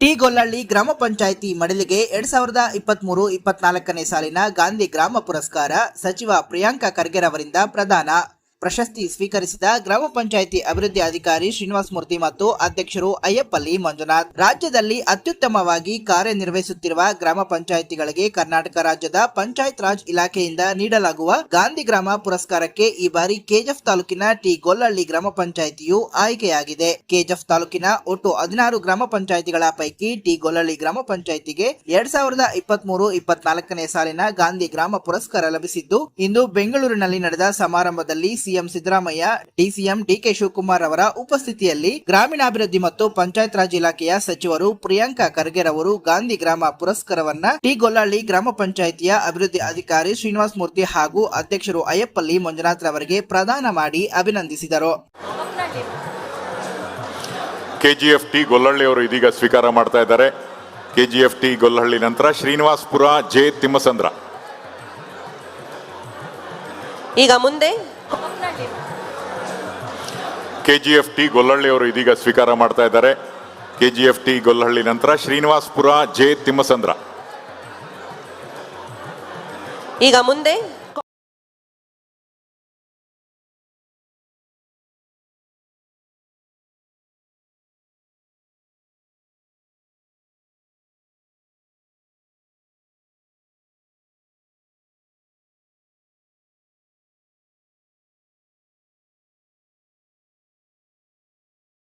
T Gollalli ಗ್ರಾಮ ಪಂಚಾಯಿತಿ ಮಡಲಿಗೆ ಎರಡ್ ಸಾವಿರದ ಇಪ್ಪತ್ತ್ ಮೂರು ಇಪ್ಪತ್ನಾಲ್ಕನೇ ಸಾಲಿನ ಗಾಂಧಿ ಗ್ರಾಮ ಪುರಸ್ಕಾರ ಸಚಿವ ಪ್ರಿಯಾಂಕ ಖರ್ಗೆರವರಿಂದ ಪ್ರದಾನ. ಪ್ರಶಸ್ತಿ ಸ್ವೀಕರಿಸಿದ ಗ್ರಾಮ ಪಂಚಾಯಿತಿ ಅಭಿವೃದ್ಧಿ ಅಧಿಕಾರಿ ಶ್ರೀನಿವಾಸ ಮೂರ್ತಿ ಮತ್ತು ಅಧ್ಯಕ್ಷರು ಅಯ್ಯಪ್ಪಲ್ಲಿ ಮಂಜುನಾಥ್. ರಾಜ್ಯದಲ್ಲಿ ಅತ್ಯುತ್ತಮವಾಗಿ ಕಾರ್ಯನಿರ್ವಹಿಸುತ್ತಿರುವ ಗ್ರಾಮ ಪಂಚಾಯಿತಿಗಳಿಗೆ ಕರ್ನಾಟಕ ರಾಜ್ಯದ ಪಂಚಾಯತ್ ರಾಜ್ ಇಲಾಖೆಯಿಂದ ನೀಡಲಾಗುವ ಗಾಂಧಿ ಗ್ರಾಮ ಪುರಸ್ಕಾರಕ್ಕೆ ಈ ಬಾರಿ ಕೆಜೆಫ್ ತಾಲೂಕಿನ ಟಿ ಗೊಲ್ಲಹಳ್ಳಿ ಗ್ರಾಮ ಪಂಚಾಯಿತಿಯು ಆಯ್ಕೆಯಾಗಿದೆ. ಕೆಜೆಫ್ ತಾಲೂಕಿನ ಒಟ್ಟು ಹದಿನಾರು ಗ್ರಾಮ ಪಂಚಾಯಿತಿಗಳ ಪೈಕಿ ಟಿ ಗೊಲ್ಲಹಳ್ಳಿ ಗ್ರಾಮ ಪಂಚಾಯಿತಿಗೆ ಎರಡ್ ಸಾವಿರದ ಇಪ್ಪತ್ತ್ ಮೂರು ಇಪ್ಪತ್ನಾಲ್ಕನೇ ಸಾಲಿನ ಗಾಂಧಿ ಗ್ರಾಮ ಪುರಸ್ಕಾರ ಲಭಿಸಿದ್ದು, ಇಂದು ಬೆಂಗಳೂರಿನಲ್ಲಿ ನಡೆದ ಸಮಾರಂಭದಲ್ಲಿ CM Siddaramaiah DCM D K Shivakumar ಅವರ ಉಪಸ್ಥಿತಿಯಲ್ಲಿ ಗ್ರಾಮೀಣಾಭಿವೃದ್ಧಿ ಮತ್ತು ಪಂಚಾಯತ್ ರಾಜ್ ಇಲಾಖೆಯ ಸಚಿವರು ಪ್ರಿಯಾಂಕಾ ಖರ್ಗೆ ರವರು ಗಾಂಧಿ ಗ್ರಾಮ ಪುರಸ್ಕಾರವನ್ನ ಟಿ ಗೊಲ್ಲಹಳ್ಳಿ ಗ್ರಾಮ ಪಂಚಾಯಿತಿಯ ಅಭಿವೃದ್ಧಿ ಅಧಿಕಾರಿ ಶ್ರೀನಿವಾಸ ಮೂರ್ತಿ ಹಾಗೂ ಅಧ್ಯಕ್ಷರು ಅಯ್ಯಪ್ಪಲ್ಲಿ ಮಂಜುನಾಥ್ ರವರಿಗೆ ಪ್ರದಾನ ಮಾಡಿ ಅಭಿನಂದಿಸಿದರು. ಕೆಜಿಎಫ್ ಟಿ ಗೊಲ್ಲಹಳ್ಳಿ ಅವರು ಇದೀಗ ಸ್ವೀಕಾರ ಮಾಡ್ತಾ ಇದ್ದಾರೆ. ಕೆಜಿಎಫ್ ಟಿ ಗೊಲ್ಲಹಳ್ಳಿ ನಂತರ ಶ್ರೀನಿವಾಸ್ಪುರ ಜೆ ತಿಮ್ಮಸಂದ್ರ. ಈಗ ಮುಂದೆ K G F T Gollahalli ಅವರು ಇದೀಗ ಸ್ವೀಕಾರ ಮಾಡ್ತಾ ಇದ್ದಾರೆ. K G F T Gollahalli ನಂತರ ಶ್ರೀನಿವಾಸ್ಪುರ ಜೆ ತಿಮ್ಮಸಂದ್ರ. ಈಗ ಮುಂದೆ